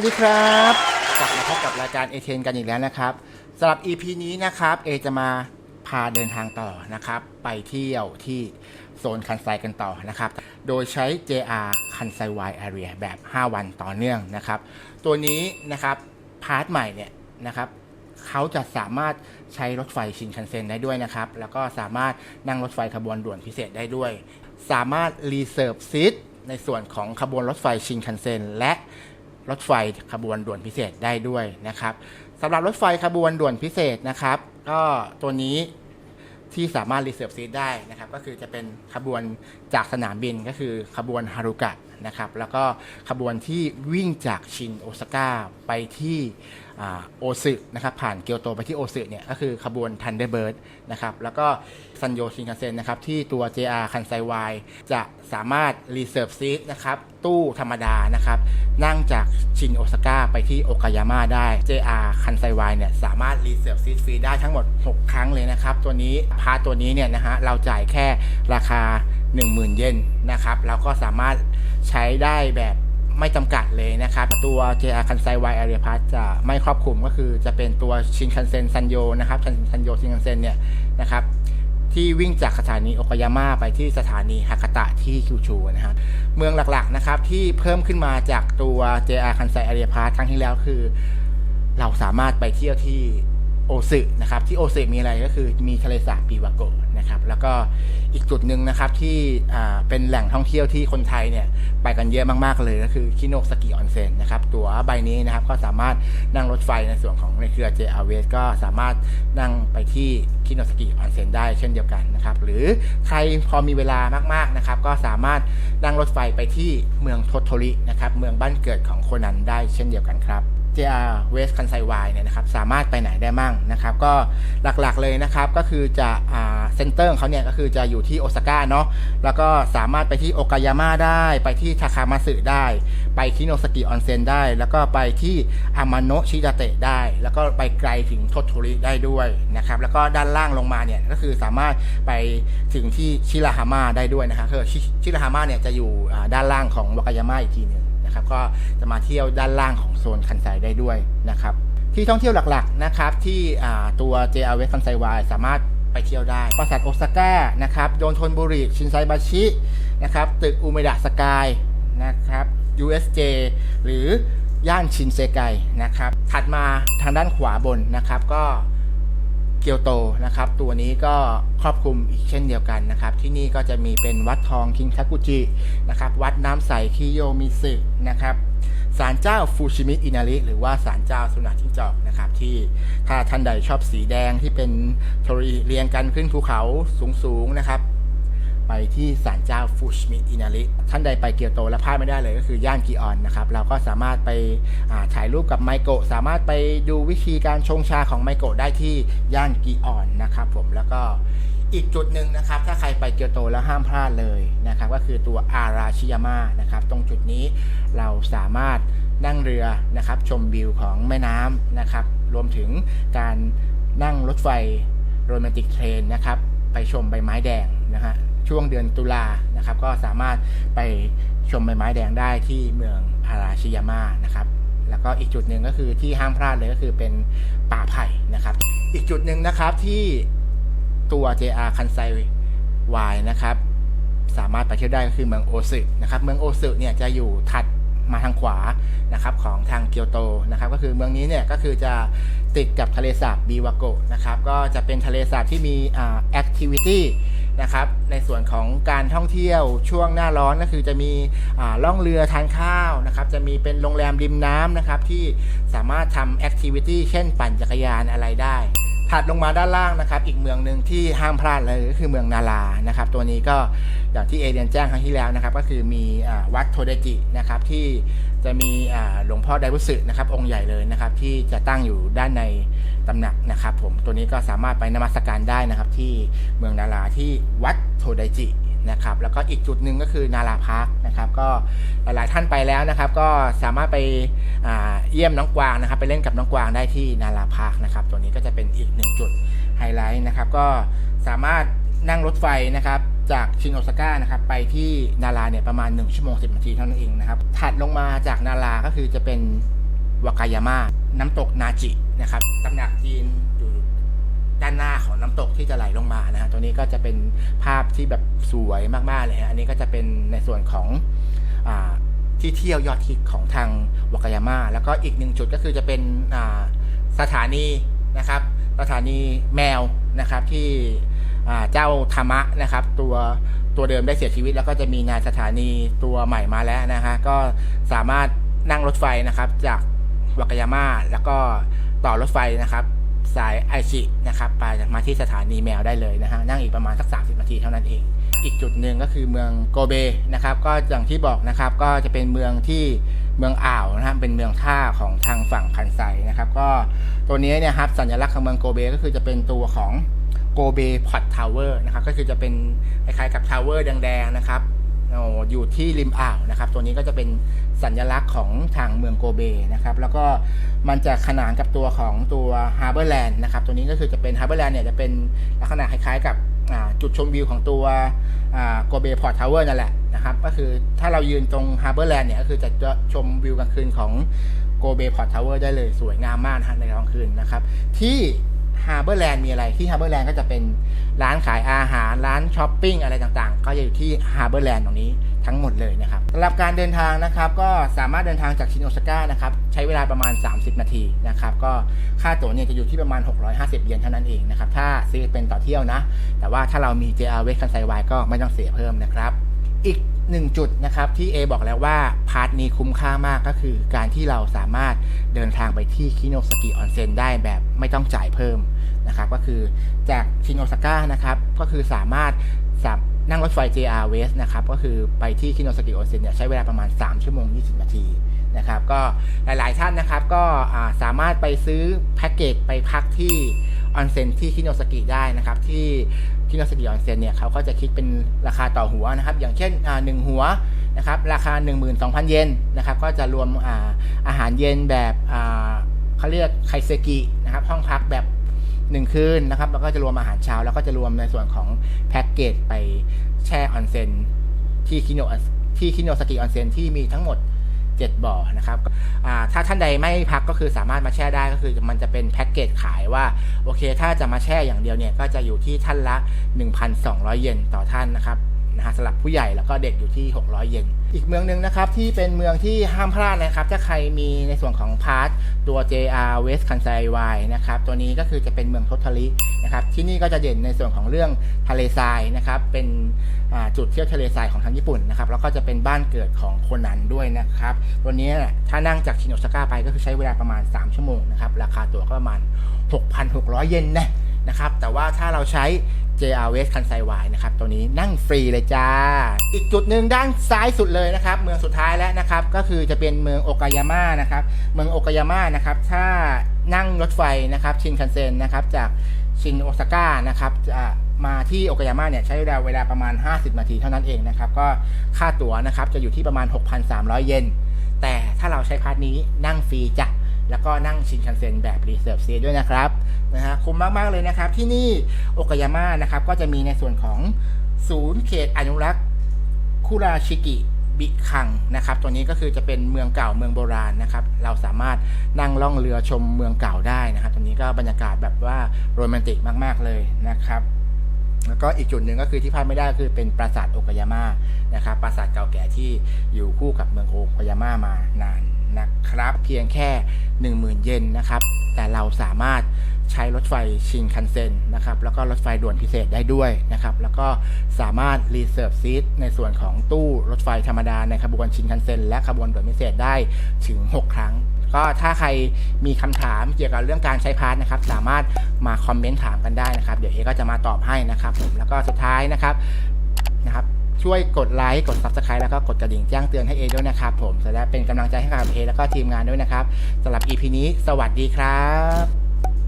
วัสดีครับ กลับมาพบกับรายการเอเทนกันอีกแล้วนะครับสำหรับ EP นี้นะครับเอจะมาพาเดินทางต่อนะครับ ไปเที่ยวที่โซนคันไซกันต่อนะครับ โดยใช้ JR คันไซวายแอเรียแบบ 5 วันต่อเนื่องนะครับ ตัวนี้นะครับพาร์ทใหม่เนี่ยนะครับเขาจะสามารถใช้รถไฟชินคันเซ็นได้ด้วยนะครับ แล้วก็สามารถนั่งรถไฟขบวนด่วนพิเศษได้ด้วย สามารถรีเซิร์ฟซีทในส่วนของขบวนรถไฟชินคันเซ็นและ รถไฟขบวนด่วนพิเศษได้ด้วยนะครับสำหรับรถไฟขบวนด่วนพิเศษนะครับ ก็ตัวนี้ที่สามารถรีเซิร์ฟซีทได้นะครับ ก็คือจะเป็นขบวนจากสนามบินก็คือขบวนฮารุกะ นะครับแล้วก็ขบวนที่วิ่งจากชินโอซาก้าไปที่โอซึนะครับผ่านเกียวโตไปที่โอซึเนี่ยก็คือขบวน Thunderbird นะครับแล้วก็ซันโยชินคันเซ็นนะครับที่ตัว JR คันไซวายจะสามารถรีเซิร์ฟซีทนะครับตู้ธรรมดานะครับนั่งจากชินโอซาก้าไปที่โอกายาม่าได้ JR คันไซวายเนี่ยสามารถรีเซิร์ฟซีทฟรีได้ทั้งหมด 6 ครั้งเลยนะครับตัวนี้พาตัวนี้เนี่ยนะฮะเราจ่ายแค่รา 10,000 เยนนะครับเราก็สามารถใช้ได้แบบไม่จำกัดเลยนะครับ ตัว JR คันไซวาย Area Pass จะไม่ครอบคลุมก็คือจะเป็นตัวชินคันเซ็นซันโยนะครับซันโยชินคันเซ็นเนี่ยนะครับที่วิ่งจากสถานีโอกายาม่าไปที่สถานีฮากาตะที่คิวชูนะฮะเมืองหลักๆนะครับที่เพิ่มขึ้นมาจากตัว JR คันไซ Area Pass ครั้งที่แล้วคือ เราสามารถไปเที่ยวที่ โอซึนะครับที่โอซึมีอะไรก็คือมีทะเลสาบปีวาโกนะครับแล้วก็อีกจุดหนึ่งนะครับที่เป็นแหล่งท่องเที่ยวที่คนไทยเนี่ยไปกันเยอะมากๆเลยก็คือคิโนสกิออนเซ็นนะครับตั๋วใบนี้นะครับก็สามารถนั่งรถไฟในส่วนของในเครือ JR w e s ก็สามารถนั่งไปที่คิโนสกิออนเซ็นได้เช่นเดียวกันนะครับหรือใครพอมีเวลามากๆนะครับก็สามารถนั่งรถไฟไปที่เมืองโทโทรินะครับเมืองบ้านเกิดของโคนันได้เช่นเดียวกันครับ JR West คันไซวายเนี่ยนะครับสามารถไปไหนได้มั่งนะครับก็หลักๆเลยนะครับก็คือจะเซ็นเตอร์ของเขาเนี่ยก็คือจะอยู่ที่โอซาก้าเนาะแล้วก็สามารถไปที่โอกายาม่าได้ ไปที่ทาคามาสึได้ ไปที่โนสกิออนเซ็นได้ แล้วก็ไปที่อามาโนชิดาเตะได้ แล้วก็ไปไกลถึงโทโทริได้ด้วยนะครับแล้วก็ด้านล่างลงมาเนี่ยก็คือสามารถไปถึงที่ชิราฮาม่าได้ด้วยนะครับคือชิราฮาม่าเนี่ยจะอยู่ด้านล่างของวากายาม่าอีกทีหนึง นะครับก็จะมาเที่ยวด้านล่างของโซนคันไซได้ด้วยนะครับที่ท่องเที่ยวหลักๆนะครับที่ตัว JR West คันไซวายสามารถไปเที่ยวได้ปราสาทโอซาก้านะครับโดนทนบุรีชินไซบาชินะครับตึกอุเมดะสกายนะครับ USJ หรือย่านชินเซไกนะครับถัดมาทางด้านขวาบนนะครับก็ เกียวโตนะครับ ตัวนี้ก็ครอบคลุมอีกเช่นเดียวกันนะครับ ที่นี่ก็จะมีเป็นวัดทองคิงทักุจินะครับ วัดน้ำใสคิโยมิสึนะครับศาลเจ้าฟูชิมิอินาริหรือว่าศาลเจ้าสุนัขจิ้งจอกนะครับที่ถ้าท่านใดชอบสีแดงที่เป็นโทรีเรียงกันขึ้นภูเขาสูงๆนะครับ ไปที่ศาลเจ้าฟูชิมิอินาริท่านใดไปเกียวโตและพลาดไม่ได้เลยก็คือย่านกิออนนะครับ เราก็สามารถไปถ่ายรูปกับไมโกะสามารถไปดูวิธีการชงชาของไมโกะได้ที่ย่านกิออนนะครับผมแล้วก็อีกจุดหนึ่งนะครับ ถ้าใครไปเกียวโตแล้วห้ามพลาดเลยนะครับ ก็คือตัวอาราชิยาม่านะครับ ตรงจุดนี้เราสามารถนั่งเรือนะครับชมวิวของแม่น้ำนะครับ รวมถึงการนั่งรถไฟโรแมนติกเทรนนะครับ ไปชมใบไม้แดงนะฮะ ช่วงเดือนตุลานะครับ ก็สามารถไปชมใบไม้แดงได้ที่เมืองอาราชิยาม่านะครับ แล้วก็อีกจุดหนึ่งก็คือที่ห้ามพลาดเลยก็คือเป็นป่าไผ่นะครับ อีกจุดหนึ่งนะครับที่ตัว JR คันไซวายนะครับ สามารถไปเที่ยวได้ก็คือเมืองโอซึนะครับ เมืองโอซึเนี่ยจะอยู่ถัดมาทางขวานะครับของทางเกียวโตนะครับก็คือเมืองนี้เนี่ยก็คือจะติดกับทะเลสาบบีวาโกะนะครับก็จะเป็นทะเลสาบที่มีอ่าแอคทิวิตี้ นะครับ ในส่วนของการท่องเที่ยวช่วงหน้าร้อนก็คือจะมีล่องเรือทานข้าวนะครับ จะมีเป็นโรงแรมริมน้ำนะครับ ที่สามารถทำแอคทิวิตี้เช่นปั่นจักรยานอะไรได้ถัดลงมาด้านล่างนะครับ อีกเมืองหนึ่งที่ห้ามพลาดเลยก็คือเมืองนารานะครับ ตัวนี้ก็อย่างที่เอเดียนแจ้งครั้งที่แล้วนะครับ ก็คือมีอวัดโทเดจินะครับที่ จะมีหลวงพ่อไดบุสึนะครับ องค์ใหญ่เลยนะครับ ที่จะตั้งอยู่ด้านในตำหนักนะครับ ผมตัวนี้ก็สามารถไปนมัสการได้นะครับ ที่เมืองนาราที่วัดโทเดจินะครับ แล้วก็อีกจุดหนึ่งก็คือนาราพาร์คนะครับ ก็หลายๆท่านไปแล้วนะครับ ก็สามารถไปเยี่ยมน้องกวางนะครับ ไปเล่นกับน้องกวางได้ที่นาราพาร์คนะครับ ตัวนี้ก็จะเป็นอีกหนึ่งจุดไฮไลท์นะครับ ก็สามารถ นั่งรถไฟนะครับจากชินโอซาก้านะครับไปที่นาราเนี่ยประมาณ 1 ชั่วโมง 10 นาทีเท่านั้นเองนะครับถัดลงมาจากนาราก็คือจะเป็นวากายาม่าน้ำตกนาจินะครับตำหนักจีนอยู่ด้านหน้าของน้ำตกที่จะไหลลงมานะฮะตัวนี้ก็จะเป็นภาพที่แบบสวยมากๆเลยฮะอันนี้ก็จะเป็นในส่วนของอที่เที่ยวยอดฮิตของทางวากายาม่าแล้วก็อีกหนึ่งจุดก็คือจะเป็นสถานีนะครับ สถานีแมวนะครับที่ เจ้าธรรมะนะครับ ตัวตัวเดิมได้เสียชีวิต แล้วก็จะมีนายสถานีตัวใหม่มาแล้วนะฮะก็สามารถนั่งรถไฟนะครับจากวากายาม่าแล้วก็ต่อรถไฟนะครับ สายไอชินะครับไปมาที่สถานีแมวได้เลยนะฮะนั่งอีกประมาณสัก 30 นาทีเท่านั้นเอง อีกจุดหนึ่งก็คือเมืองโกเบนะครับ ก็อย่างที่บอกนะครับก็จะเป็นเมืองที่เมืองอ่าวนะครับเป็นเมืองท่าของทางฝั่งคันไซนะครับ ก็ตัวนี้เนี่ยครับสัญลักษณ์ของเมืองโกเบก็คือจะเป็นตัวของ โกเบพอตทาวเวอร์นะครับก็คือจะเป็นคล้ายๆกับทาวเวอร์แดงๆนะครับอยู่ที่ริมอ่าวนะครับ ตัวนี้ก็จะเป็นสัญลักษณ์ของทางเมืองโกเบนะครับ แล้วก็มันจะขนานกับตัวของตัวฮาร์เบอร์แลนด์นะครับ ตัวนี้ก็คือจะเป็นฮาร์เบอร์แลนด์เนี่ยจะเป็นลักษณะคล้ายๆ กับจุดชมวิวของตัวโกเบพอร์ตทาวเวอร์นั่นแหละนะครับ ก็คือถ้าเรายืนตรงฮาร์เบอร์แลนด์เนี่ยก็คือจะชมวิวกลางคืนของโกเบพอร์ตทาวเวอร์ได้เลยสวยงามมากนะในกลางคืนนะครับ ที่ ฮาร์เบอร์แลนด์มีอะไรที่ฮาร์เบอร์แลนด์ก็จะเป็นร้านขายอาหารร้านช้อปปิ้งอะไรต่างๆ ก็จะอยู่ที่ฮาร์เบอร์แลนด์ตรงนี้ทั้งหมดเลยนะครับสำหรับการเดินทางนะครับก็สามารถเดินทางจากชินโอซาก้านะครับใช้เวลาประมาณ 30 นาทีนะครับก็ค่าตั๋วเนี่ยจะอยู่ที่ประมาณ 650 เยนเท่านั้นเองนะครับถ้าซื้อเป็นต่อเที่ยวนะ แต่ว่าถ้าเรามี JR West คันไซวายก็ไม่ต้องเสียเพิ่มนะครับอีกหนึ่งจุดนะครับที่ A บอกแล้วว่าพาร์ทนี้คุ้มค่ามากก็คือการที่เราสามารถ เดินทางไปที่คิโนสกิออนเซ็นได้แบบไม่ต้องจ่ายเพิ่มนะครับก็คือจากชินโอซาก้านะครับก็คือสามารถสับนั่งรถไฟ JR West นะครับก็คือไปที่คิโนสกิออนเซ็นเนี่ยใช้เวลาประมาณ 3 ชั่วโมง 20 นาทีนะครับก็หลายๆท่านนะครับก็สามารถไปซื้อแพ็กเกจไปพักที่ออนเซ็นที่คิโนสกิได้นะครับที่ที่นอสกิออนเซ็นเนี่ยเขาก็จะคิดเป็นราคาต่อหัวนะครับอย่างเช่นหนึ่งหัว นะครับราคา 12,000 เยนนะครับก็จะรวมอาอาหารเย็นแบบเขาเรียกไคเซกินะครับห้องพักแบบ1คืนนะครับแล้วก็จะรวมอาหารเช้า แล้วก็จะรวมในส่วนของแพ็กเกจไปแช่ออนเซ็นที่คิโนที่คิโนสกิออนเซ็นที่มีทั้งหมด 7 บ่อนะครับถ้าท่านใดไม่พักก็คือสามารถมาแช่ได้ก็คือมันจะเป็นแพ็กเกจขายว่า โอเค ถ้าจะมาแช่อย่างเดียวเนี่ย ก็จะอยู่ที่ท่านละ 1,200 เยนต่อท่านนะครับ นะฮะสำหรับผู้ใหญ่แล้วก็เด็กอยู่ที่ 600 เยนอีกเมืองหนึ่งนะครับที่เป็นเมืองที่ห้ามพลาดนะครับ ถ้าใครมีในส่วนของพาร์ทตัว JR West Kansai Y นะครับตัวนี้ก็คือจะเป็นเมืองโททารินะครับที่นี่ก็จะเด่นในส่วนของเรื่องทะเลทรายนะครับเป็นจุดเที่ยวทะเลทรายของทางญี่ปุ่นนะครับแล้วก็จะเป็นบ้านเกิดของโคนันด้วยนะครับตัวนี้ถ้านั่งจากชินโอซาก้าไปก็คือใช้เวลาประมาณ 3 ชั่วโมงนะครับราคาตั๋วก็ประมาณ 6,600 เยนนะ นะครับ แต่ว่าถ้าเราใช้ JR West คันไซวายนะครับ ตัวนี้นั่งฟรีเลยจ้า อีกจุดหนึ่งด้านซ้ายสุดเลยนะครับ เมืองสุดท้ายแล้วนะครับ ก็คือจะเป็นเมืองโอกายาม่านะครับ เมืองโอกายาม่านะครับ ถ้านั่งรถไฟนะครับ ชินคันเซ็นนะครับ จากชินโอซาก้านะครับจะมาที่โอกายาม่าเนี่ยใช้เวลาเวลาประมาณ 50 นาทีเท่านั้นเองนะครับ ก็ค่าตั๋วนะครับจะอยู่ที่ประมาณ 6,300 เยน แต่ถ้าเราใช้พาร์ทนี้นั่งฟรีจ้ะ แล้วก็นั่งชินคันเซ็นแบบรีเซิร์ฟซีด้วยนะครับนะฮะคุ้มมากๆเลยนะครับที่นี่โอกายาม่านะครับก็จะมีในส่วนของศูนย์เขตอนุรักษ์คุราชิกิบิคังนะครับ ตัวนี้ก็คือจะเป็นเมืองเก่าเมืองโบราณนะครับ เราสามารถนั่งล่องเรือชมเมืองเก่าได้นะครับ ตรงนี้ก็บรรยากาศแบบว่าโรแมนติกมาก ๆ เลยนะครับ แล้วก็อีกจุดหนึ่งก็คือที่พลาดไม่ได้คือเป็นปราสาทโอกายาม่านะครับ ปราสาทเก่าแก่ที่อยู่คู่กับเมืองโอกายาม่ามานาน นะครับ เพียงแค่ 10,000 เยนนะครับ แต่เราสามารถใช้รถไฟชินคันเซ็นนะครับ แล้วก็รถไฟด่วนพิเศษได้ด้วยนะครับ แล้วก็สามารถรีเซิร์ฟซีทในส่วนของตู้รถไฟธรรมดาในขบวนชินคันเซ็นและขบวนด่วนพิเศษได้ถึง 6 ครั้ง ก็ถ้าใครมีคำถามเกี่ยวกับเรื่องการใช้พาสนะครับ สามารถมาคอมเมนต์ถามกันได้นะครับ เดี๋ยวเอก็จะมาตอบให้นะครับผมแล้วก็สุดท้ายนะครับนะครับ ช่วยกดไลค์กด Subscribe แล้วก็กดกระดิ่งแจ้งเตือนให้เอด้วยนะครับผมจะได้เป็นกำลังใจให้กับเอแล้วก็ทีมงานด้วยนะครับสำหรับ EP นี้ สวัสดีครับ